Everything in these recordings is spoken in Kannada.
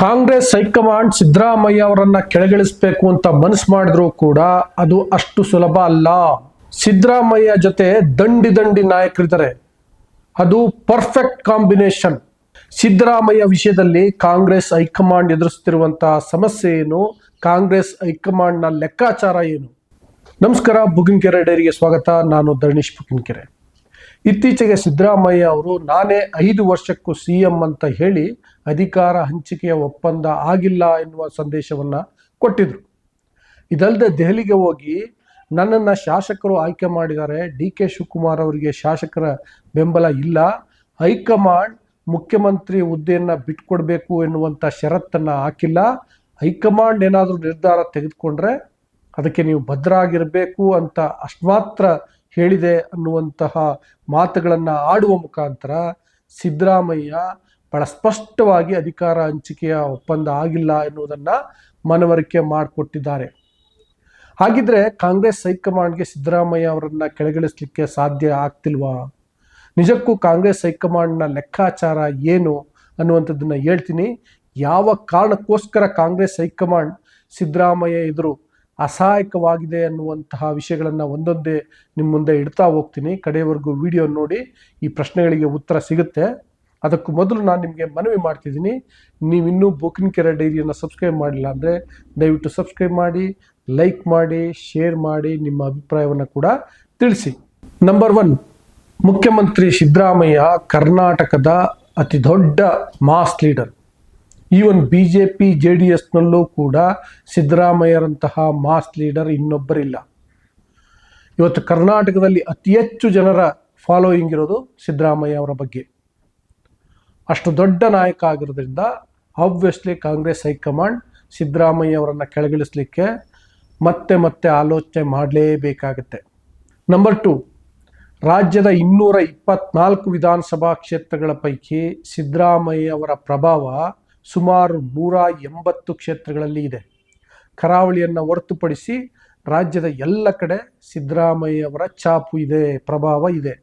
ಕಾಂಗ್ರೆಸ್ ಹೈಕಮಾಂಡ್ ಸಿದ್ದರಾಮಯ್ಯ ಅವರನ್ನ ಕೆಳಗಿಳಿಸಬೇಕು ಅಂತ ಮನಸ್ಸು ಮಾಡಿದ್ರು ಕೂಡ ಅದು ಅಷ್ಟು ಸುಲಭ ಅಲ್ಲ. ಸಿದ್ದರಾಮಯ್ಯ ಜೊತೆ ದಂಡಿ ದಂಡಿ ನಾಯಕರಿದ್ದಾರೆ. ಅದು ಪರ್ಫೆಕ್ಟ್ ಕಾಂಬಿನೇಷನ್ ಸಿದ್ದರಾಮಯ್ಯ ವಿಷಯದಲ್ಲಿ ಕಾಂಗ್ರೆಸ್ ಹೈಕಮಾಂಡ್ ಎದುರಿಸುತ್ತಿರುವಂತಹ ಸಮಸ್ಯೆ ಏನು? ಕಾಂಗ್ರೆಸ್ ಹೈಕಮಾಂಡ್ನ ಲೆಕ್ಕಾಚಾರ ಏನು? ನಮಸ್ಕಾರ, ಬುಗಿನ್ಕೆರೆ ಡೈರಿಗೆ ಸ್ವಾಗತ. ನಾನು ಧರಣೀಶ್ ಬುಗಿನ್ಕೆರೆ. ಇತ್ತೀಚೆಗೆ ಸಿದ್ದರಾಮಯ್ಯ ಅವರು, ನಾನೇ ಐದು ವರ್ಷಕ್ಕೂ ಸಿ ಎಂ ಅಂತ ಹೇಳಿ ಅಧಿಕಾರ ಹಂಚಿಕೆಯ ಒಪ್ಪಂದ ಆಗಿಲ್ಲ ಎನ್ನುವ ಸಂದೇಶವನ್ನ ಕೊಟ್ಟಿದ್ರು. ಇದಲ್ಲದೆ ದೆಹಲಿಗೆ ಹೋಗಿ ನನ್ನನ್ನು ಶಾಸಕರು ಆಯ್ಕೆ ಮಾಡಿದ್ದಾರೆ. ಡಿ ಕೆ ಶಿವಕುಮಾರ್ ಅವರಿಗೆ ಶಾಸಕರ ಬೆಂಬಲ ಇಲ್ಲ. ಹೈಕಮಾಂಡ್ ಮುಖ್ಯಮಂತ್ರಿ ಹುದ್ದೆಯನ್ನು ಬಿಟ್ಕೊಡ್ಬೇಕು ಎನ್ನುವಂಥ ಷರತ್ತನ್ನು ಹಾಕಿಲ್ಲ. ಹೈಕಮಾಂಡ್ ಏನಾದರೂ ನಿರ್ಧಾರ ತೆಗೆದುಕೊಂಡ್ರೆ ಅದಕ್ಕೆ ನೀವು ಭದ್ರಾಗಿರಬೇಕು ಅಂತ ಅಷ್ಟು ಮಾತ್ರ ಹೇಳಿದೆ ಅನ್ನುವಂತಹ ಮಾತುಗಳನ್ನು ಆಡುವ ಮುಖಾಂತರ ಸಿದ್ದರಾಮಯ್ಯ ಬಹಳ ಸ್ಪಷ್ಟವಾಗಿ ಅಧಿಕಾರ ಹಂಚಿಕೆಯ ಒಪ್ಪಂದ ಆಗಿಲ್ಲ ಎನ್ನುವುದನ್ನು ಮನವರಿಕೆ ಮಾಡಿಕೊಟ್ಟಿದ್ದಾರೆ. ಹಾಗಿದ್ರೆ ಕಾಂಗ್ರೆಸ್ ಹೈಕಮಾಂಡ್ಗೆ ಸಿದ್ದರಾಮಯ್ಯ ಅವರನ್ನ ಕೆಳಗಿಳಿಸ್ಲಿಕ್ಕೆ ಸಾಧ್ಯ ಆಗ್ತಿಲ್ವಾ? ನಿಜಕ್ಕೂ ಕಾಂಗ್ರೆಸ್ ಹೈಕಮಾಂಡ್ನ ಲೆಕ್ಕಾಚಾರ ಏನು ಅನ್ನುವಂಥದ್ದನ್ನ ಹೇಳ್ತೀನಿ. ಯಾವ ಕಾರಣಕ್ಕೋಸ್ಕರ ಕಾಂಗ್ರೆಸ್ ಹೈಕಮಾಂಡ್ ಸಿದ್ದರಾಮಯ್ಯ ಎದುರು ಅಸಹಾಯಕವಾಗಿದೆ ಅನ್ನುವಂತಹ ವಿಷಯಗಳನ್ನು ಒಂದೊಂದೇ ನಿಮ್ಮ ಮುಂದೆ ಇಡ್ತಾ ಹೋಗ್ತೀನಿ. ಕಡೆಯವರೆಗೂ ವಿಡಿಯೋ ನೋಡಿ, ಈ ಪ್ರಶ್ನೆಗಳಿಗೆ ಉತ್ತರ ಸಿಗುತ್ತೆ. ಅದಕ್ಕೂ ಮೊದಲು ನಾನು ನಿಮಗೆ ಮನವಿ ಮಾಡ್ತಿದ್ದೀನಿ. ನೀವಿನ್ನೂ ಬುಕಿನ್ ಕೆರೆ ಡೈರಿಯನ್ನು ಸಬ್ಸ್ಕ್ರೈಬ್ ಮಾಡಿಲ್ಲ ಅಂದರೆ ದಯವಿಟ್ಟು ಸಬ್ಸ್ಕ್ರೈಬ್ ಮಾಡಿ ಲೈಕ್ ಮಾಡಿ ಶೇರ್ ಮಾಡಿ ನಿಮ್ಮ ಅಭಿಪ್ರಾಯವನ್ನು ಕೂಡ ತಿಳಿಸಿ. ನಂಬರ್ ಒನ್ ಮುಖ್ಯಮಂತ್ರಿ ಸಿದ್ದರಾಮಯ್ಯ ಕರ್ನಾಟಕದ ಅತಿ ದೊಡ್ಡ mass leader even B J P J D ಎಸ್ನಲ್ಲೂ ಕೂಡ ಸಿದ್ದರಾಮಯ್ಯರಂತಹ ಮಾಸ್ ಲೀಡರ್ ಇನ್ನೊಬ್ಬರಿಲ್ಲ. ಇವತ್ತು ಕರ್ನಾಟಕದಲ್ಲಿ ಅತಿ ಹೆಚ್ಚು ಜನರ ಫಾಲೋಯಿಂಗ್ ಇರೋದು ಸಿದ್ದರಾಮಯ್ಯ ಅವರ ಬಗ್ಗೆ. ಅಷ್ಟು ದೊಡ್ಡ ನಾಯಕ ಆಗಿರೋದ್ರಿಂದ ಆಬ್ವಿಯಸ್ಲಿ ಕಾಂಗ್ರೆಸ್ ಹೈಕಮಾಂಡ್ ಸಿದ್ದರಾಮಯ್ಯ ಅವರನ್ನು ಕೆಳಗಿಳಿಸ್ಲಿಕ್ಕೆ ಮತ್ತೆ ಮತ್ತೆ ಆಲೋಚನೆ ಮಾಡಲೇಬೇಕಾಗತ್ತೆ. ನಂಬರ್ ಟು ರಾಜ್ಯದ ಇನ್ನೂರ ಇಪ್ಪತ್ನಾಲ್ಕು ವಿಧಾನಸಭಾ ಕ್ಷೇತ್ರಗಳ ಪೈಕಿ ಸಿದ್ದರಾಮಯ್ಯ ಅವರ ಪ್ರಭಾವ ಸುಮಾರು ನೂರ ಎಂಬತ್ತು ಕ್ಷೇತ್ರಗಳಲ್ಲಿ ಇದೆ. ಕರಾವಳಿಯನ್ನು ಹೊರತುಪಡಿಸಿ ರಾಜ್ಯದ ಎಲ್ಲ ಕಡೆ ಸಿದ್ದರಾಮಯ್ಯ ಅವರ ಛಾಪು ಇದೆ, ಪ್ರಭಾವ ಇದೆ.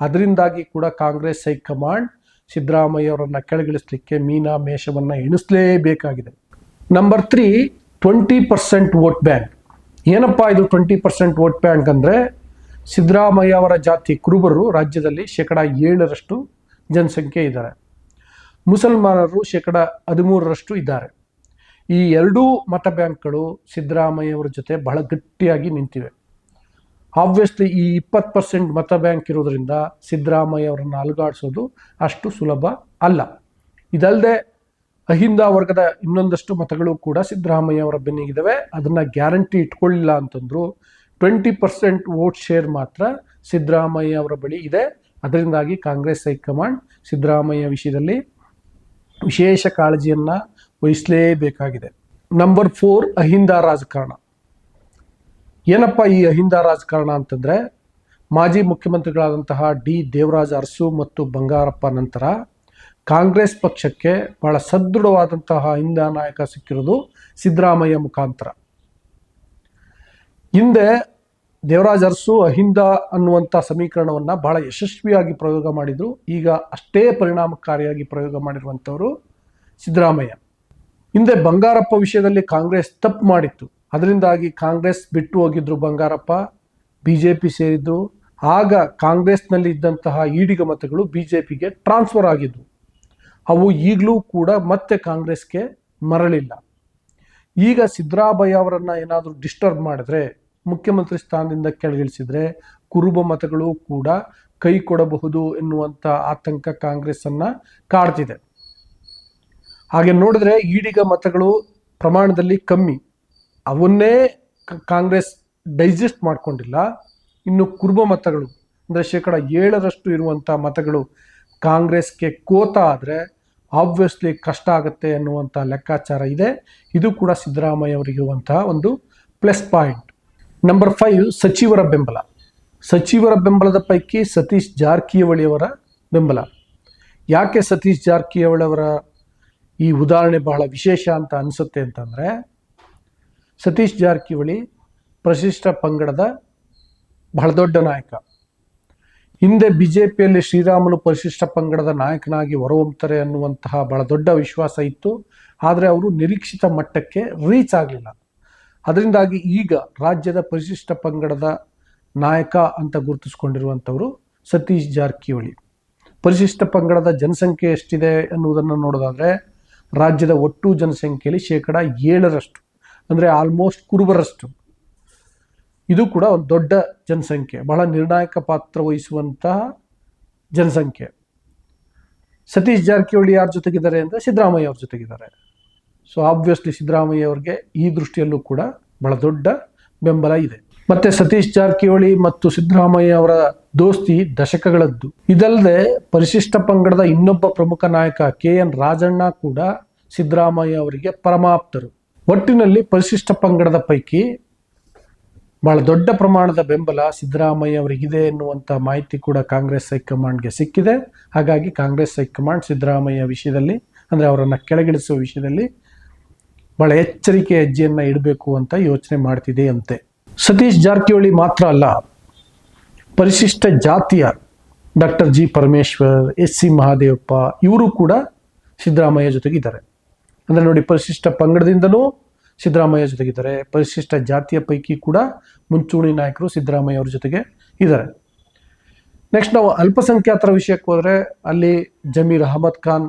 ಅದರಿಂದಾಗಿ ಕೂಡ ಕಾಂಗ್ರೆಸ್ ಹೈಕಮಾಂಡ್ ಸಿದ್ದರಾಮಯ್ಯ ಅವರನ್ನು ಕೆಳಗಿಳಿಸಲಿಕ್ಕೆ ಮೀನಾ ಮೇಷವನ್ನು ಎಣಿಸಲೇಬೇಕಾಗಿದೆ. Number three twenty percent vote bank ಏನಪ್ಪ ಇದು ಟ್ವೆಂಟಿ ಪರ್ಸೆಂಟ್ ವೋಟ್ ಬ್ಯಾಂಕ್ ಅಂದರೆ? ಸಿದ್ದರಾಮಯ್ಯ ಅವರ ಜಾತಿ ಕುರುಬರು ರಾಜ್ಯದಲ್ಲಿ ಶೇಕಡ ಏಳರಷ್ಟು ಜನಸಂಖ್ಯೆ ಇದ್ದಾರೆ. ಮುಸಲ್ಮಾನರು ಶೇಕಡ ಹದಿಮೂರರಷ್ಟು ಇದ್ದಾರೆ. ಈ ಎರಡೂ ಮತ ಬ್ಯಾಂಕ್ಗಳು ಸಿದ್ದರಾಮಯ್ಯವರ ಜೊತೆ ಬಹಳ ಗಟ್ಟಿಯಾಗಿ ನಿಂತಿವೆ. ಆಬ್ವಿಯಸ್ಲಿ ಈ ಇಪ್ಪತ್ತು ಪರ್ಸೆಂಟ್ ಮತ ಬ್ಯಾಂಕ್ ಇರೋದ್ರಿಂದ ಸಿದ್ದರಾಮಯ್ಯ ಅವರನ್ನು ಅಲುಗಾಡಿಸೋದು ಅಷ್ಟು ಸುಲಭ ಅಲ್ಲ. ಇದಲ್ಲದೆ ಅಹಿಂದ ವರ್ಗದ ಇನ್ನೊಂದಷ್ಟು ಮತಗಳು ಕೂಡ ಸಿದ್ದರಾಮಯ್ಯ ಅವರ ಬೆನ್ನಿಗಿದ್ದಾವೆ ಅದನ್ನು ಗ್ಯಾರಂಟಿ ಇಟ್ಕೊಳ್ಳಿಲ್ಲ ಅಂತಂದ್ರು ಟ್ವೆಂಟಿ ಪರ್ಸೆಂಟ್ ವೋಟ್ ಶೇರ್ ಮಾತ್ರ ಸಿದ್ದರಾಮಯ್ಯ ಅವರ ಬಳಿ ಇದೆ. ಅದರಿಂದಾಗಿ ಕಾಂಗ್ರೆಸ್ ಹೈಕಮಾಂಡ್ ಸಿದ್ದರಾಮಯ್ಯ ವಿಷಯದಲ್ಲಿ ವಿಶೇಷ ಕಾಳಜಿಯನ್ನು ವಹಿಸಲೇಬೇಕಾಗಿದೆ. ನಂಬರ್ ಫೋರ್ ಅಹಿಂದ ರಾಜಕಾರಣ. ಏನಪ್ಪ ಈ ಅಹಿಂದ ರಾಜಕಾರಣ ಅಂತಂದರೆ, ಮಾಜಿ ಮುಖ್ಯಮಂತ್ರಿಗಳಾದಂತಹ ಡಿ ದೇವರಾಜ ಅರಸು ಮತ್ತು ಬಂಗಾರಪ್ಪ ನಂತರ ಕಾಂಗ್ರೆಸ್ ಪಕ್ಷಕ್ಕೆ ಬಹಳ ಸದೃಢವಾದಂತಹ ಅಹಿಂದ ನಾಯಕ ಸಿಕ್ಕಿರೋದು ಸಿದ್ದರಾಮಯ್ಯ ಮುಖಾಂತರ. ಹಿಂದೆ ದೇವರಾಜ ಅರಸು ಅಹಿಂದ ಅನ್ನುವಂಥ ಸಮೀಕರಣವನ್ನು ಬಹಳ ಯಶಸ್ವಿಯಾಗಿ ಪ್ರಯೋಗ ಮಾಡಿದ್ರು. ಈಗ ಅಷ್ಟೇ ಪರಿಣಾಮಕಾರಿಯಾಗಿ ಪ್ರಯೋಗ ಮಾಡಿರುವಂಥವರು ಸಿದ್ದರಾಮಯ್ಯ. ಹಿಂದೆ ಬಂಗಾರಪ್ಪ ವಿಷಯದಲ್ಲಿ ಕಾಂಗ್ರೆಸ್ ತಪ್ಪು ಮಾಡಿತ್ತು. ಅದರಿಂದಾಗಿ ಕಾಂಗ್ರೆಸ್ ಬಿಟ್ಟು ಹೋಗಿದ್ರು ಬಂಗಾರಪ್ಪ ಬಿ ಜೆ ಪಿ ಸೇರಿದ್ದು. ಆಗ ಕಾಂಗ್ರೆಸ್ನಲ್ಲಿ ಇದ್ದಂತಹ ಈಡಿಗ ಮತಗಳು ಬಿ ಜೆ ಪಿಗೆ ಟ್ರಾನ್ಸ್ಫರ್ ಆಗಿದ್ವು. ಅವು ಈಗಲೂ ಕೂಡ ಮತ್ತೆ ಕಾಂಗ್ರೆಸ್ಗೆ ಮರಳಿಲ್ಲ. ಈಗ ಸಿದ್ದರಾಮಯ್ಯ ಅವರನ್ನು ಏನಾದರೂ ಡಿಸ್ಟರ್ಬ್ ಮಾಡಿದ್ರೆ ಮುಖ್ಯಮಂತ್ರಿ ಸ್ಥಾನದಿಂದ ಕೆಳಗಿಳಿಸಿದರೆ ಕುರುಬ ಮತಗಳು ಕೂಡ ಕೈ ಕೊಡಬಹುದು ಎನ್ನುವಂಥ ಆತಂಕ ಕಾಂಗ್ರೆಸ್ಸನ್ನು ಕಾಡ್ತಿದೆ. ಹಾಗೆ ನೋಡಿದ್ರೆ ಈಡಿಗ ಮತಗಳು ಪ್ರಮಾಣದಲ್ಲಿ ಕಮ್ಮಿ. ಅವನ್ನೇ ಕಾಂಗ್ರೆಸ್ ಡೈಜೆಸ್ಟ್ ಮಾಡ್ಕೊಂಡಿಲ್ಲ. ಇನ್ನು ಕುರುಬ ಮತಗಳು ಅಂದರೆ ಶೇಕಡ ಏಳರಷ್ಟು ಇರುವಂಥ ಮತಗಳು ಕಾಂಗ್ರೆಸ್ಗೆ ಕೋತ ಆದರೆ ಆಬ್ವಿಯಸ್ಲಿ ಕಷ್ಟ ಆಗುತ್ತೆ ಅನ್ನುವಂಥ ಲೆಕ್ಕಾಚಾರ ಇದೆ. ಇದು ಕೂಡ ಸಿದ್ದರಾಮಯ್ಯ ಅವರಿಗಿರುವಂತಹ ಒಂದು ಪ್ಲಸ್ ಪಾಯಿಂಟ್ ನಂಬರ್ ಫೈವ್ ಸಚಿವರ ಬೆಂಬಲ. ಸಚಿವರ ಬೆಂಬಲದ ಪೈಕಿ ಸತೀಶ್ ಜಾರಕಿಹೊಳಿಯವರ ಬೆಂಬಲ. ಯಾಕೆ ಸತೀಶ್ ಜಾರಕಿಹೊಳಿಯವರ ಈ ಉದಾಹರಣೆ ಬಹಳ ವಿಶೇಷ ಅಂತ ಅನಿಸುತ್ತೆ ಅಂತಂದರೆ, ಸತೀಶ್ ಜಾರಕಿಹೊಳಿ ಪ್ರಶಿಷ್ಟ ಪಂಗಡದ ಬಹಳ ದೊಡ್ಡ ನಾಯಕ. ಹಿಂದೆ ಬಿ ಜೆ ಪಿಯಲ್ಲಿ ಶ್ರೀರಾಮುಲು ಪರಿಶಿಷ್ಟ ಪಂಗಡದ ನಾಯಕನಾಗಿ ಹೊರಹೊಮ್ತಾರೆ ಅನ್ನುವಂತಹ ಬಹಳ ದೊಡ್ಡ ವಿಶ್ವಾಸ ಇತ್ತು. ಆದರೆ ಅವರು ನಿರೀಕ್ಷಿತ ಮಟ್ಟಕ್ಕೆ ರೀಚ್ ಆಗಲಿಲ್ಲ. ಅದರಿಂದಾಗಿ ಈಗ ರಾಜ್ಯದ ಪರಿಶಿಷ್ಟ ಪಂಗಡದ ನಾಯಕ ಅಂತ ಗುರುತಿಸ್ಕೊಂಡಿರುವಂಥವರು ಸತೀಶ್ ಜಾರಕಿಹೊಳಿ. ಪರಿಶಿಷ್ಟ ಪಂಗಡದ ಜನಸಂಖ್ಯೆ ಎಷ್ಟಿದೆ ಎನ್ನುವುದನ್ನು ನೋಡೋದಾದರೆ ರಾಜ್ಯದ ಒಟ್ಟು ಜನಸಂಖ್ಯೆಯಲ್ಲಿ ಶೇಕಡ ಏಳರಷ್ಟು, ಅಂದರೆ ಆಲ್ಮೋಸ್ಟ್ ಕುರುಬರಷ್ಟು. ಇದು ಕೂಡ ಒಂದು ದೊಡ್ಡ ಜನಸಂಖ್ಯೆ, ಬಹಳ ನಿರ್ಣಾಯಕ ಪಾತ್ರ ವಹಿಸುವಂತಹ ಜನಸಂಖ್ಯೆ. ಸತೀಶ್ ಜಾರಕಿಹೊಳಿ ಯಾರ ಜೊತೆಗಿದ್ದಾರೆ ಅಂದರೆ ಸಿದ್ದರಾಮಯ್ಯ ಅವ್ರ ಜೊತೆಗಿದ್ದಾರೆ. ಸೊ ಆಬ್ವಿಯಸ್ಲಿ ಸಿದ್ದರಾಮಯ್ಯ ಅವ್ರಿಗೆ ಈ ದೃಷ್ಟಿಯಲ್ಲೂ ಕೂಡ ಬಹಳ ದೊಡ್ಡ ಬೆಂಬಲ ಇದೆ. ಮತ್ತೆ ಸತೀಶ್ ಜಾರಕಿಹೊಳಿ ಮತ್ತು ಸಿದ್ದರಾಮಯ್ಯ ಅವರ ದೋಸ್ತಿ ದಶಕಗಳದ್ದು. ಇದಲ್ಲದೆ ಪರಿಶಿಷ್ಟ ಪಂಗಡದ ಇನ್ನೊಬ್ಬ ಪ್ರಮುಖ ನಾಯಕ ಕೆ ಎನ್ ರಾಜಣ್ಣ ಕೂಡ ಸಿದ್ದರಾಮಯ್ಯ ಅವರಿಗೆ ಪರಮಾಪ್ತರು. ಒಟ್ಟಿನಲ್ಲಿ ಪರಿಶಿಷ್ಟ ಪಂಗಡದ ಪೈಕಿ ಬಹಳ ದೊಡ್ಡ ಪ್ರಮಾಣದ ಬೆಂಬಲ ಸಿದ್ದರಾಮಯ್ಯ ಅವರಿಗಿದೆ ಎನ್ನುವಂಥ ಮಾಹಿತಿ ಕೂಡ ಕಾಂಗ್ರೆಸ್ ಹೈಕಮಾಂಡ್ಗೆ ಸಿಕ್ಕಿದೆ. ಹಾಗಾಗಿ ಕಾಂಗ್ರೆಸ್ ಹೈಕಮಾಂಡ್ ಸಿದ್ದರಾಮಯ್ಯ ವಿಷಯದಲ್ಲಿ, ಅಂದರೆ ಅವರನ್ನು ಕೆಳಗಿಳಿಸುವ ವಿಷಯದಲ್ಲಿ ಬಹಳ ಎಚ್ಚರಿಕೆ ಹೆಜ್ಜೆಯನ್ನು ಇಡಬೇಕು ಅಂತ ಯೋಚನೆ ಮಾಡ್ತಿದೆ ಅಂತೆ. ಸತೀಶ್ ಜಾರಕಿಹೊಳಿ ಮಾತ್ರ ಅಲ್ಲ, ಪರಿಶಿಷ್ಟ ಜಾತಿಯ doctor G Parameshwar, S C Mahadevappa ಇವರು ಕೂಡ ಸಿದ್ದರಾಮಯ್ಯ ಜೊತೆಗಿದ್ದಾರೆ ಅಂದರೆ ನೋಡಿ, ಪರಿಶಿಷ್ಟ ಪಂಗಡದಿಂದಲೂ ಸಿದ್ದರಾಮಯ್ಯ ಜೊತೆಗಿದ್ದಾರೆ ಪರಿಶಿಷ್ಟ ಜಾತಿಯ ಪೈಕಿ ಕೂಡ ಮುಂಚೂಣಿ ನಾಯಕರು ಸಿದ್ದರಾಮಯ್ಯ ಅವ್ರ ಜೊತೆಗೆ ಇದ್ದಾರೆ. ನೆಕ್ಸ್ಟ್ ನಾವು ಅಲ್ಪಸಂಖ್ಯಾತರ ವಿಷಯಕ್ಕೆ ಹೋದರೆ ಅಲ್ಲಿ ಜಮೀರ್ ಅಹಮದ್ ಖಾನ್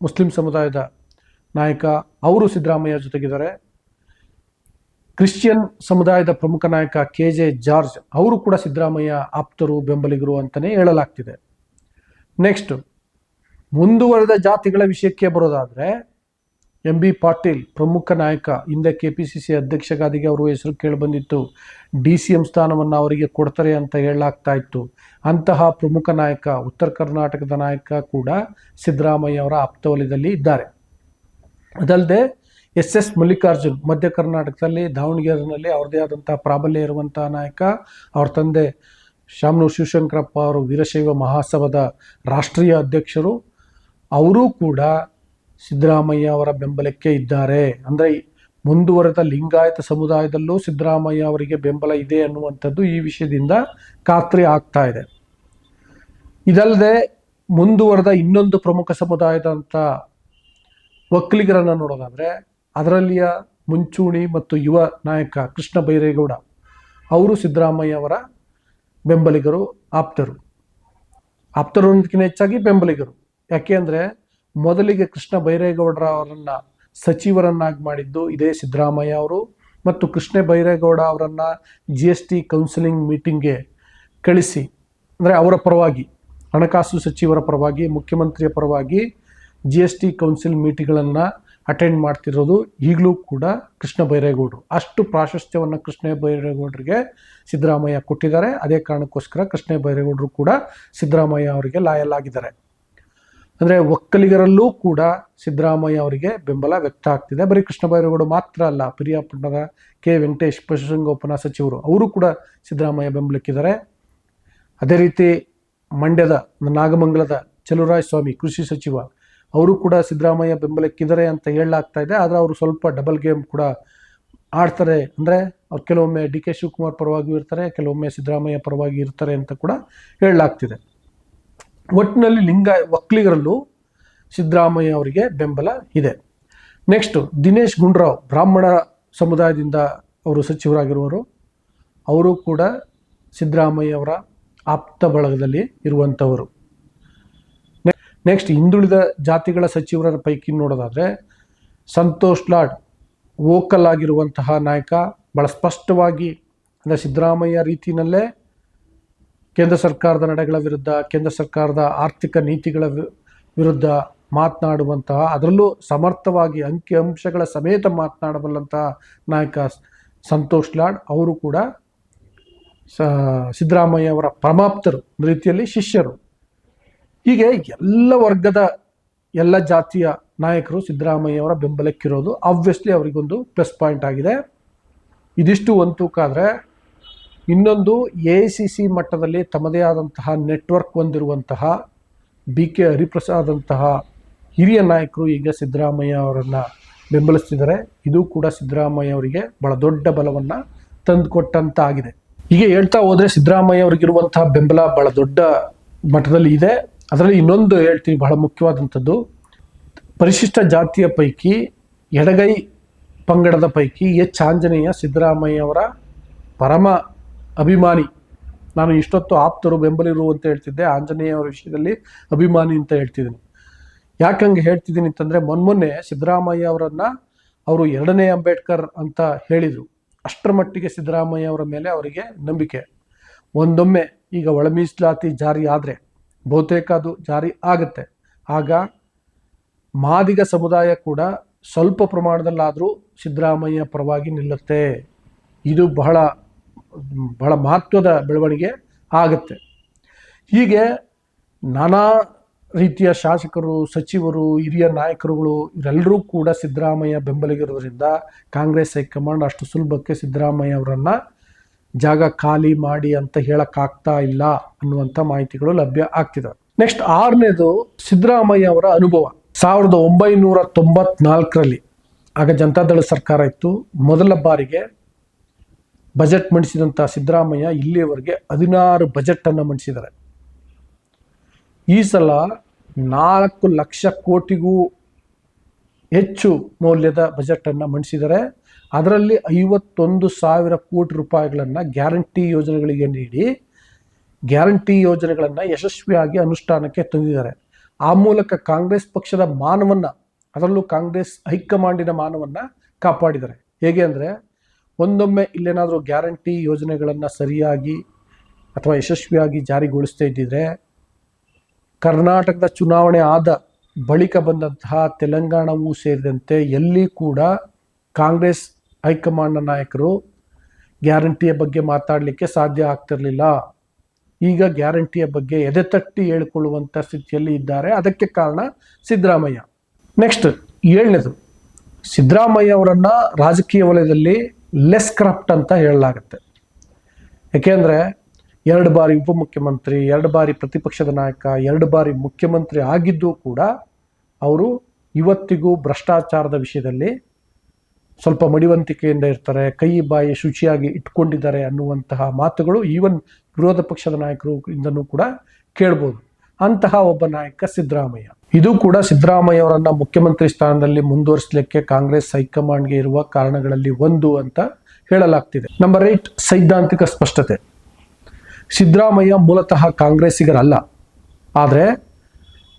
ಮುಸ್ಲಿಂ ಸಮುದಾಯದ ನಾಯಕ ಅವರು ಸಿದ್ದರಾಮಯ್ಯ ಜೊತೆಗಿದ್ದಾರೆ. ಕ್ರಿಶ್ಚಿಯನ್ ಸಮುದಾಯದ ಪ್ರಮುಖ ನಾಯಕ ಕೆ ಜೆ ಜಾರ್ಜ್ ಅವರು ಕೂಡ ಸಿದ್ದರಾಮಯ್ಯ ಆಪ್ತರು, ಬೆಂಬಲಿಗರು ಅಂತಲೇ ಹೇಳಲಾಗ್ತಿದೆ. ನೆಕ್ಸ್ಟ್ ಮುಂದುವರೆದ ಜಾತಿಗಳ ವಿಷಯಕ್ಕೆ ಬರೋದಾದರೆ, ಎಂ ಬಿ ಪಾಟೀಲ್ ಪ್ರಮುಖ ನಾಯಕ, ಹಿಂದೆ ಕೆ ಪಿ ಸಿ ಸಿ ಅಧ್ಯಕ್ಷಗಾದಿಗೆ ಅವರು ಹೆಸರು ಕೇಳಿಬಂದಿತ್ತು ಡಿ ಸಿ ಎಂ ಸ್ಥಾನವನ್ನು ಅವರಿಗೆ ಕೊಡ್ತಾರೆ ಅಂತ ಹೇಳಲಾಗ್ತಾ ಇತ್ತು. ಅಂತಹ ಪ್ರಮುಖ ನಾಯಕ, ಉತ್ತರ ಕರ್ನಾಟಕದ ನಾಯಕ ಕೂಡ ಸಿದ್ದರಾಮಯ್ಯ ಅವರ ಆಪ್ತವಲಯದಲ್ಲಿ ಇದ್ದಾರೆ. ಅದಲ್ಲದೆ ಎಸ್ ಎಸ್ ಮಲ್ಲಿಕಾರ್ಜುನ್, ಮಧ್ಯ ಕರ್ನಾಟಕದಲ್ಲಿ, ದಾವಣಗೆರೆನಲ್ಲಿ ಅವ್ರದೇ ಆದಂಥ ಪ್ರಾಬಲ್ಯ ಇರುವಂಥ ನಾಯಕ, ಅವ್ರ ತಂದೆ ಶಾಮನೂರು ಶಿವಶಂಕರಪ್ಪ ಅವರು ವೀರಶೈವ ಮಹಾಸಭದ ರಾಷ್ಟ್ರೀಯ ಅಧ್ಯಕ್ಷರು. ಅವರೂ ಕೂಡ ಸಿದ್ದರಾಮಯ್ಯ ಅವರ ಬೆಂಬಲಕ್ಕೆ ಇದ್ದಾರೆ. ಅಂದರೆ ಮುಂದುವರೆದ ಲಿಂಗಾಯತ ಸಮುದಾಯದಲ್ಲೂ ಸಿದ್ದರಾಮಯ್ಯ ಅವರಿಗೆ ಬೆಂಬಲ ಇದೆ ಅನ್ನುವಂಥದ್ದು ಈ ವಿಷಯದಿಂದ ಖಾತ್ರಿ ಆಗ್ತಾ ಇದೆ. ಇದಲ್ಲದೆ ಮುಂದುವರೆದ ಇನ್ನೊಂದು ಪ್ರಮುಖ ಸಮುದಾಯದಂಥ ಒಕ್ಕಲಿಗರನ್ನು ನೋಡೋದಾದರೆ ಅದರಲ್ಲಿಯ ಮುಂಚೂಣಿ ಮತ್ತು ಯುವ ನಾಯಕ ಕೃಷ್ಣ ಬೈರೇಗೌಡ ಅವರು ಸಿದ್ದರಾಮಯ್ಯ ಅವರ ಬೆಂಬಲಿಗರು, ಆಪ್ತರು. ಆಪ್ತರು ಅನ್ನೋದಕ್ಕಿಂತ ಹೆಚ್ಚಾಗಿ ಬೆಂಬಲಿಗರು. ಯಾಕೆ ಅಂದರೆ ಮೊದಲಿಗೆ ಕೃಷ್ಣ ಬೈರೇಗೌಡರ ಅವರನ್ನು ಸಚಿವರನ್ನಾಗಿ ಮಾಡಿದ್ದು ಇದೇ ಸಿದ್ದರಾಮಯ್ಯ ಅವರು ಮತ್ತು ಕೃಷ್ಣ ಬೈರೇಗೌಡ ಅವರನ್ನು ಜಿ ಎಸ್ ಟಿ ಕೌನ್ಸಿಲಿಂಗ್ ಮೀಟಿಂಗ್ಗೆ ಕಳಿಸಿ. ಅಂದರೆ ಅವರ ಪರವಾಗಿ, ಹಣಕಾಸು ಸಚಿವರ ಪರವಾಗಿ, ಮುಖ್ಯಮಂತ್ರಿಯ ಪರವಾಗಿ ಜಿ ಎಸ್ ಟಿ ಕೌನ್ಸಿಲ್ ಮೀಟಿಂಗ್ಗಳನ್ನು ಅಟೆಂಡ್ ಮಾಡ್ತಿರೋದು ಈಗಲೂ ಕೂಡ ಕೃಷ್ಣ ಬೈರೇಗೌಡರು. ಅಷ್ಟು ಪ್ರಾಶಸ್ತ್ಯವನ್ನು ಕೃಷ್ಣ ಬೈರೇಗೌಡರಿಗೆ ಸಿದ್ದರಾಮಯ್ಯ ಕೊಟ್ಟಿದ್ದಾರೆ. ಅದೇ ಕಾರಣಕ್ಕೋಸ್ಕರ ಕೃಷ್ಣ ಬೈರೇಗೌಡರು ಕೂಡ ಸಿದ್ದರಾಮಯ್ಯ ಅವರಿಗೆ ಲಾಯಲ್ ಆಗಿದ್ದಾರೆ ಅಂದರೆ ಒಕ್ಕಲಿಗರಲ್ಲೂ ಕೂಡ ಸಿದ್ದರಾಮಯ್ಯ ಅವರಿಗೆ ಬೆಂಬಲ ವ್ಯಕ್ತ ಆಗ್ತಿದೆ. ಬರೀ ಕೃಷ್ಣ ಬೈರೇಗೌಡ ಮಾತ್ರ ಅಲ್ಲ, ಪಿರಿಯಾಪಟ್ಟಣದ ಕೆ ವೆಂಕಟೇಶ್ ಪಶುಸಂಗೋಪನಾ ಸಚಿವರು ಅವರು ಕೂಡ ಸಿದ್ದರಾಮಯ್ಯ ಬೆಂಬಲಕ್ಕಿದ್ದಾರೆ. ಅದೇ ರೀತಿ ಮಂಡ್ಯದ ನಾಗಮಂಗಲದ ಚಲುವರಾಯ ಸ್ವಾಮಿ ಕೃಷಿ ಸಚಿವ ಅವರು ಕೂಡ ಸಿದ್ದರಾಮಯ್ಯ ಬೆಂಬಲಕ್ಕಿದ್ದಾರೆ ಅಂತ ಹೇಳಲಾಗ್ತಾ ಇದೆ. ಆದರೆ ಅವರು ಸ್ವಲ್ಪ ಡಬಲ್ ಗೇಮ್ ಕೂಡ ಆಡ್ತಾರೆ ಅಂದರೆ ಅವ್ರು ಕೆಲವೊಮ್ಮೆ ಡಿ ಕೆ ಶಿವಕುಮಾರ್ ಪರವಾಗಿಯೂ ಇರ್ತಾರೆ, ಕೆಲವೊಮ್ಮೆ ಸಿದ್ದರಾಮಯ್ಯ ಪರವಾಗಿ ಇರ್ತಾರೆ ಅಂತ ಕೂಡ ಹೇಳಲಾಗ್ತಿದೆ. ಒಟ್ಟಿನಲ್ಲಿ ಲಿಂಗ ಒಕ್ಕಲಿಗರಲ್ಲೂ ಸಿದ್ದರಾಮಯ್ಯ ಅವರಿಗೆ ಬೆಂಬಲ ಇದೆ. ನೆಕ್ಸ್ಟು ದಿನೇಶ್ ಗುಂಡ್ರಾವ್, ಬ್ರಾಹ್ಮಣ ಸಮುದಾಯದಿಂದ ಅವರು ಸಚಿವರಾಗಿರುವರು ಅವರು ಕೂಡ ಸಿದ್ದರಾಮಯ್ಯ ಅವರ ಆಪ್ತ ಬಳಗದಲ್ಲಿ ಇರುವಂಥವರು ನೆಕ್ಸ್ಟ್ ಹಿಂದುಳಿದ ಜಾತಿಗಳ ಸಚಿವರ ಪೈಕಿ ನೋಡೋದಾದರೆ ಸಂತೋಷ್ ಲಾಡ್ ವೋಕಲ್ ಆಗಿರುವಂತಹ ನಾಯಕ ಭಾಳ ಸ್ಪಷ್ಟವಾಗಿ ಅಂದರೆ ಸಿದ್ದರಾಮಯ್ಯ ರೀತಿಯಲ್ಲೇ ಕೇಂದ್ರ ಸರ್ಕಾರದ ನಡೆಗಳ ವಿರುದ್ಧ, ಕೇಂದ್ರ ಸರ್ಕಾರದ ಆರ್ಥಿಕ ನೀತಿಗಳ ವಿರುದ್ಧ ಮಾತನಾಡುವಂತಹ, ಅದರಲ್ಲೂ ಸಮರ್ಥವಾಗಿ ಅಂಕಿ ಅಂಶಗಳ ಸಮೇತ ಮಾತನಾಡಬಲ್ಲಂತಹ ನಾಯಕ ಸಂತೋಷ್ ಲಾಡ್, ಅವರು ಕೂಡ ಸಿದ್ದರಾಮಯ್ಯ ಅವರ ಪರಮಾಪ್ತರು ರೀತಿಯಲ್ಲಿ ಶಿಷ್ಯರು. ಹೀಗೆ ಎಲ್ಲ ವರ್ಗದ ಎಲ್ಲ ಜಾತಿಯ ನಾಯಕರು ಸಿದ್ದರಾಮಯ್ಯವರ ಬೆಂಬಲಕ್ಕಿರೋದು ಆಬ್ವಿಯಸ್ಲಿ ಅವರಿಗೊಂದು ಪ್ಲಸ್ ಪಾಯಿಂಟ್ ಆಗಿದೆ. ಇದಿಷ್ಟು ಒಂದು ಆದರೆ ಇನ್ನೊಂದು ಎ ಸಿ ಸಿ ಮಟ್ಟದಲ್ಲಿ ತಮ್ಮದೇ ಆದಂತಹ ನೆಟ್ವರ್ಕ್ ಹೊಂದಿರುವಂತಹ ಬಿ ಕೆ ಹರಿಪ್ರಸಾದ್ ಅಂತಹ ಹಿರಿಯ ನಾಯಕರು ಈಗ ಸಿದ್ದರಾಮಯ್ಯ ಅವರನ್ನು ಬೆಂಬಲಿಸ್ತಿದ್ದಾರೆ. ಇದು ಕೂಡ ಸಿದ್ದರಾಮಯ್ಯ ಅವರಿಗೆ ಬಹಳ ದೊಡ್ಡ ಬಲವನ್ನು ತಂದುಕೊಟ್ಟಂತ ಆಗಿದೆ ಹೀಗೆ ಹೇಳ್ತಾ ಹೋದರೆ ಸಿದ್ದರಾಮಯ್ಯ ಅವರಿಗಿರುವಂತಹ ಬೆಂಬಲ ಬಹಳ ದೊಡ್ಡ ಮಟ್ಟದಲ್ಲಿ ಇದೆ. ಅದರಲ್ಲಿ ಇನ್ನೊಂದು ಹೇಳ್ತೀವಿ ಬಹಳ ಮುಖ್ಯವಾದಂಥದ್ದು. ಪರಿಶಿಷ್ಟ ಜಾತಿಯ ಪೈಕಿ ಎಡಗೈ ಪಂಗಡದ ಪೈಕಿ ಎಚ್. ಆಂಜನೇಯ ಸಿದ್ದರಾಮಯ್ಯ ಅವರ ಪರಮ ಅಭಿಮಾನಿ. ನಾನು ಇಷ್ಟೊತ್ತು ಆಪ್ತರು ಬೆಂಬಲಿರು ಅಂತ ಹೇಳ್ತಿದ್ದೆ ಆಂಜನೇಯ ಅವರ ವಿಷಯದಲ್ಲಿ ಅಭಿಮಾನಿ ಅಂತ ಹೇಳ್ತಿದ್ದೀನಿ. ಯಾಕಂಗೆ ಹೇಳ್ತಿದ್ದೀನಿ ಅಂತಂದರೆ ಮೊನ್ಮೊನ್ನೆ ಸಿದ್ದರಾಮಯ್ಯ ಅವರನ್ನು ಅವರು ಎರಡನೇ ಅಂಬೇಡ್ಕರ್ ಅಂತ ಹೇಳಿದರು. ಅಷ್ಟರ ಮಟ್ಟಿಗೆ ಸಿದ್ದರಾಮಯ್ಯ ಅವರ ಮೇಲೆ ಅವರಿಗೆ ನಂಬಿಕೆ. ಒಂದೊಮ್ಮೆ ಈಗ ಒಳ ಮೀಸಲಾತಿ ಜಾರಿ ಆದರೆ ಬಹುತೇಕ ಅದು ಜಾರಿ ಆಗುತ್ತೆ. ಆಗ ಮಾದಿಗ ಸಮುದಾಯ ಕೂಡ ಸ್ವಲ್ಪ ಪ್ರಮಾಣದಲ್ಲಾದರೂ ಸಿದ್ದರಾಮಯ್ಯ ಪರವಾಗಿ ನಿಲ್ಲುತ್ತೆ. ಇದು ಬಹಳ ಬಹಳ ಮಹತ್ವದ ಬೆಳವಣಿಗೆ ಆಗುತ್ತೆ. ಹೀಗೆ ನಾನಾ ರೀತಿಯ ಶಾಸಕರು, ಸಚಿವರು, ಹಿರಿಯ ನಾಯಕರುಗಳು ಇವರೆಲ್ಲರೂ ಕೂಡ ಸಿದ್ದರಾಮಯ್ಯ ಬೆಂಬಲಿಗಿರೋದ್ರಿಂದ ಕಾಂಗ್ರೆಸ್ ಹೈಕಮಾಂಡ್ ಅಷ್ಟು ಸುಲಭಕ್ಕೆ ಸಿದ್ದರಾಮಯ್ಯ ಅವರನ್ನ ಜಾಗ ಖಾಲಿ ಮಾಡಿ ಅಂತ ಹೇಳಕ್ಕಾಗ್ತಾ ಇಲ್ಲ ಅನ್ನುವಂಥ ಮಾಹಿತಿಗಳು ಲಭ್ಯ ಆಗ್ತಿದೆ ನೆಕ್ಸ್ಟ್ ಆರನೇದು ಸಿದ್ದರಾಮಯ್ಯ ಅವರ ಅನುಭವ. ಸಾವಿರದ ಒಂಬೈನೂರ ತೊಂಬತ್ನಾಲ್ಕರಲ್ಲಿ ಆಗ ಜನತಾದಳ ಸರ್ಕಾರ ಇತ್ತು. ಮೊದಲ ಬಾರಿಗೆ ಬಜೆಟ್ ಮಂಡಿಸಿದಂಥ ಸಿದ್ದರಾಮಯ್ಯ ಇಲ್ಲಿಯವರೆಗೆ ಹದಿನಾರು ಬಜೆಟ್ ಅನ್ನು ಮಂಡಿಸಿದ್ದಾರೆ. ಈ ಸಲ ನಾಲ್ಕು ಲಕ್ಷ ಕೋಟಿಗೂ ಹೆಚ್ಚು ಮೌಲ್ಯದ ಬಜೆಟ್ ಅನ್ನು ಮಂಡಿಸಿದ್ದಾರೆ. ಅದರಲ್ಲಿ ಐವತ್ತೊಂದು ಸಾವಿರ ಕೋಟಿ ರೂಪಾಯಿಗಳನ್ನು ಗ್ಯಾರಂಟಿ ಯೋಜನೆಗಳಿಗೆ ನೀಡಿ, ಗ್ಯಾರಂಟಿ ಯೋಜನೆಗಳನ್ನು ಯಶಸ್ವಿಯಾಗಿ ಅನುಷ್ಠಾನಕ್ಕೆ ತಂದಿದ್ದಾರೆ. ಆ ಮೂಲಕ ಕಾಂಗ್ರೆಸ್ ಪಕ್ಷದ ಮಾನವನ್ನು, ಅದರಲ್ಲೂ ಕಾಂಗ್ರೆಸ್ ಹೈಕಮಾಂಡಿನ ಮಾನವನ್ನು ಕಾಪಾಡಿದ್ದಾರೆ. ಹೇಗೆ ಅಂದರೆ, ಒಂದೊಮ್ಮೆ ಇಲ್ಲೇನಾದರೂ ಗ್ಯಾರಂಟಿ ಯೋಜನೆಗಳನ್ನು ಸರಿಯಾಗಿ ಅಥವಾ ಯಶಸ್ವಿಯಾಗಿ ಜಾರಿಗೊಳಿಸ್ತಾ ಇದ್ದಿದ್ರೆ, ಕರ್ನಾಟಕದ ಚುನಾವಣೆ ಆದ ಬಳಿಕ ಬಂದಂತಹ ತೆಲಂಗಾಣವೂ ಸೇರಿದಂತೆ ಎಲ್ಲಿ ಕೂಡ ಕಾಂಗ್ರೆಸ್ ಹೈಕಮಾಂಡ್ನ ನಾಯಕರು ಗ್ಯಾರಂಟಿಯ ಬಗ್ಗೆ ಮಾತಾಡಲಿಕ್ಕೆ ಸಾಧ್ಯ ಆಗ್ತಿರಲಿಲ್ಲ. ಈಗ ಗ್ಯಾರಂಟಿಯ ಬಗ್ಗೆ ಎದೆ ತಟ್ಟಿ ಹೇಳಿಕೊಳ್ಳುವಂಥ ಸ್ಥಿತಿಯಲ್ಲಿ ಇದ್ದಾರೆ. ಅದಕ್ಕೆ ಕಾರಣ ಸಿದ್ದರಾಮಯ್ಯ. ನೆಕ್ಸ್ಟ್ ಏಳನೇದು. ಸಿದ್ದರಾಮಯ್ಯ ಅವರನ್ನು ರಾಜಕೀಯ ವಲಯದಲ್ಲಿ ಲೆಸ್ ಕರಪ್ಟ್ ಅಂತ ಹೇಳಲಾಗುತ್ತೆ. ಯಾಕೆಂದರೆ ಎರಡು ಬಾರಿ ಉಪಮುಖ್ಯಮಂತ್ರಿ, ಎರಡು ಬಾರಿ ಪ್ರತಿಪಕ್ಷದ ನಾಯಕ, ಎರಡು ಬಾರಿ ಮುಖ್ಯಮಂತ್ರಿ ಆಗಿದ್ದು ಕೂಡ ಅವರು ಇವತ್ತಿಗೂ ಭ್ರಷ್ಟಾಚಾರದ ವಿಷಯದಲ್ಲಿ ಸ್ವಲ್ಪ ಮಡಿವಂತಿಕೆಯಿಂದ ಇರ್ತಾರೆ, ಕೈ ಬಾಯಿ ಶುಚಿಯಾಗಿ ಇಟ್ಕೊಂಡಿದ್ದಾರೆ ಅನ್ನುವಂತಹ ಮಾತುಗಳು ಈವನ್ ವಿರೋಧ ಪಕ್ಷದ ನಾಯಕರು ಇಂದನೂ ಕೂಡ ಕೇಳ್ಬೋದು. ಅಂತಹ ಒಬ್ಬ ನಾಯಕ ಸಿದ್ದರಾಮಯ್ಯ. ಇದು ಕೂಡ ಸಿದ್ದರಾಮಯ್ಯ ಅವರನ್ನ ಮುಖ್ಯಮಂತ್ರಿ ಸ್ಥಾನದಲ್ಲಿ ಮುಂದುವರಿಸಲಿಕ್ಕೆ ಕಾಂಗ್ರೆಸ್ ಹೈಕಮಾಂಡ್ಗೆ ಇರುವ ಕಾರಣಗಳಲ್ಲಿ ಒಂದು ಅಂತ ಹೇಳಲಾಗ್ತಿದೆ. ನಂಬರ್ ಏಟ್ ಸೈದ್ಧಾಂತಿಕ ಸ್ಪಷ್ಟತೆ. ಸಿದ್ದರಾಮಯ್ಯ ಮೂಲತಃ ಕಾಂಗ್ರೆಸ್ಸಿಗರಲ್ಲ. ಆದರೆ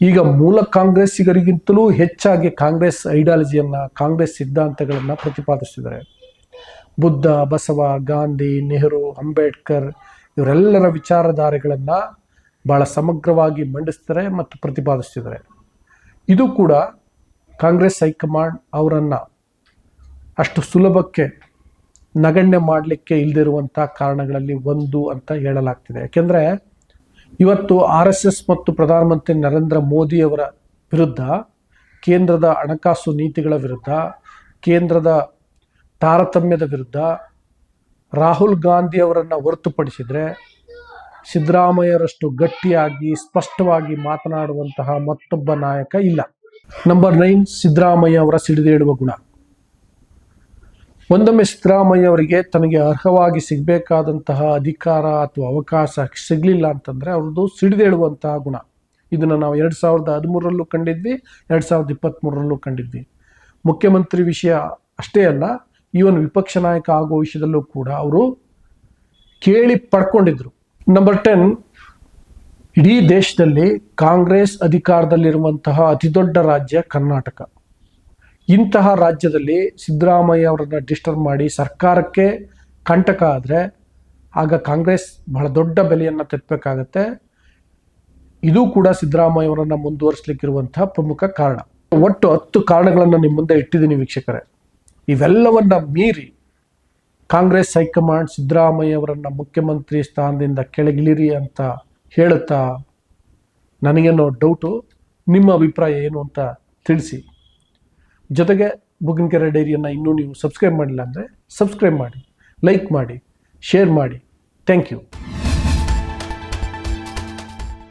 ಈಗ ಮೂಲ ಕಾಂಗ್ರೆಸ್ಸಿಗರಿಗಿಂತಲೂ ಹೆಚ್ಚಾಗಿ ಕಾಂಗ್ರೆಸ್ ಐಡಿಯಾಲಜಿಯನ್ನು, ಕಾಂಗ್ರೆಸ್ ಸಿದ್ಧಾಂತಗಳನ್ನು ಪ್ರತಿಪಾದಿಸಿದ್ದಾರೆ ಬುದ್ಧ, ಬಸವ, ಗಾಂಧಿ, ನೆಹರು, ಅಂಬೇಡ್ಕರ್ ಇವರೆಲ್ಲರ ವಿಚಾರಧಾರೆಗಳನ್ನು ಭಾಳ ಸಮಗ್ರವಾಗಿ ಮಂಡಿಸ್ತಾರೆ ಮತ್ತು ಪ್ರತಿಪಾದಿಸ್ತಿದ್ದಾರೆ. ಇದು ಕೂಡ ಕಾಂಗ್ರೆಸ್ ಹೈಕಮಾಂಡ್ ಅವರನ್ನು ಅಷ್ಟು ಸುಲಭಕ್ಕೆ ನಗಣ್ಯ ಮಾಡಲಿಕ್ಕೆ ಇಲ್ಲದಿರುವಂಥ ಕಾರಣಗಳಲ್ಲಿ ಒಂದು ಅಂತ ಹೇಳಲಾಗ್ತಿದೆ. ಯಾಕೆಂದರೆ ಇವತ್ತು ಆರ್ ಎಸ್ ಎಸ್ ಮತ್ತು ಪ್ರಧಾನಮಂತ್ರಿ ನರೇಂದ್ರ ಮೋದಿಯವರ ವಿರುದ್ಧ, ಕೇಂದ್ರದ ಹಣಕಾಸು ನೀತಿಗಳ ವಿರುದ್ಧ, ಕೇಂದ್ರದ ತಾರತಮ್ಯದ ವಿರುದ್ಧ ರಾಹುಲ್ ಗಾಂಧಿ ಅವರನ್ನು ಹೊರತುಪಡಿಸಿದರೆ ಸಿದ್ದರಾಮಯ್ಯರಷ್ಟು ಗಟ್ಟಿಯಾಗಿ, ಸ್ಪಷ್ಟವಾಗಿ ಮಾತನಾಡುವಂತಹ ಮತ್ತೊಬ್ಬ ನಾಯಕ ಇಲ್ಲ. ನಂಬರ್ ನೈನ್ ಸಿದ್ದರಾಮಯ್ಯ ಅವರ ಸಿಡಿದೇಳುವ ಗುಣ. ಒಂದೊಮ್ಮೆ ಸಿದ್ದರಾಮಯ್ಯ ಅವರಿಗೆ ತನಗೆ ಅರ್ಹವಾಗಿ ಸಿಗಬೇಕಾದಂತಹ ಅಧಿಕಾರ ಅಥವಾ ಅವಕಾಶ ಸಿಗಲಿಲ್ಲ ಅಂತಂದರೆ ಅವ್ರದ್ದು ಸಿಡಿದೇಳುವಂತಹ ಗುಣ. ಇದನ್ನು ನಾವು ಎರಡು ಸಾವಿರದ ಹದಿಮೂರರಲ್ಲೂ ಕಂಡಿದ್ವಿ, ಎರಡು ಸಾವಿರದ ಇಪ್ಪತ್ತ್ಮೂರರಲ್ಲೂ ಕಂಡಿದ್ವಿ. ಮುಖ್ಯಮಂತ್ರಿ ವಿಷಯ ಅಷ್ಟೇ ಅಲ್ಲ, ಈವನ್ ವಿಪಕ್ಷ ನಾಯಕ ಆಗೋ ವಿಷಯದಲ್ಲೂ ಕೂಡ ಅವರು ಕೇಳಿ ಪಡ್ಕೊಂಡಿದ್ರು. ನಂಬರ್ ಟೆನ್ ಇಡೀ ದೇಶದಲ್ಲಿ ಕಾಂಗ್ರೆಸ್ ಅಧಿಕಾರದಲ್ಲಿರುವಂತಹ ಅತಿದೊಡ್ಡ ರಾಜ್ಯ ಕರ್ನಾಟಕ. ಇಂತಹ ರಾಜ್ಯದಲ್ಲಿ ಸಿದ್ದರಾಮಯ್ಯ ಅವರನ್ನ ಡಿಸ್ಟರ್ಬ್ ಮಾಡಿ ಸರ್ಕಾರಕ್ಕೆ ಕಂಟಕ ಆದರೆ ಆಗ ಕಾಂಗ್ರೆಸ್ ಬಹಳ ದೊಡ್ಡ ಬೆಲೆಯನ್ನು ತೆತ್ತಬೇಕಾಗತ್ತೆ ಇದು ಕೂಡ ಸಿದ್ದರಾಮಯ್ಯ ಅವರನ್ನ ಮುಂದುವರಿಸಲಿಕ್ಕಿರುವಂತಹ ಪ್ರಮುಖ ಕಾರಣ. ಒಟ್ಟು ಹತ್ತು ಕಾರಣಗಳನ್ನು ನಿಮ್ಮ ಮುಂದೆ ಇಟ್ಟಿದ್ದೀನಿ ವೀಕ್ಷಕರೇ. ಇವೆಲ್ಲವನ್ನ ಮೀರಿ ಕಾಂಗ್ರೆಸ್ ಹೈಕಮಾಂಡ್ ಸಿದ್ದರಾಮಯ್ಯ ಅವರನ್ನ ಮುಖ್ಯಮಂತ್ರಿ ಸ್ಥಾನದಿಂದ ಕೆಳಗಿಳಿರಿ ಅಂತ ಹೇಳುತ್ತಾ ನನಗೇನೋ ಡೌಟು ನಿಮ್ಮ ಅಭಿಪ್ರಾಯ ಏನು ಅಂತ ತಿಳಿಸಿ. ಜೊತೆಗೆ ಬುಗ್ಗಿನಕೆರೆ ಡೈರಿಯನ್ನು ಇನ್ನೂ ನೀವು ಸಬ್ಸ್ಕ್ರೈಬ್ ಮಾಡಿಲ್ಲ ಅಂದರೆ ಸಬ್ಸ್ಕ್ರೈಬ್ ಮಾಡಿ ಲೈಕ್ ಮಾಡಿ ಶೇರ್ ಮಾಡಿ. Thank you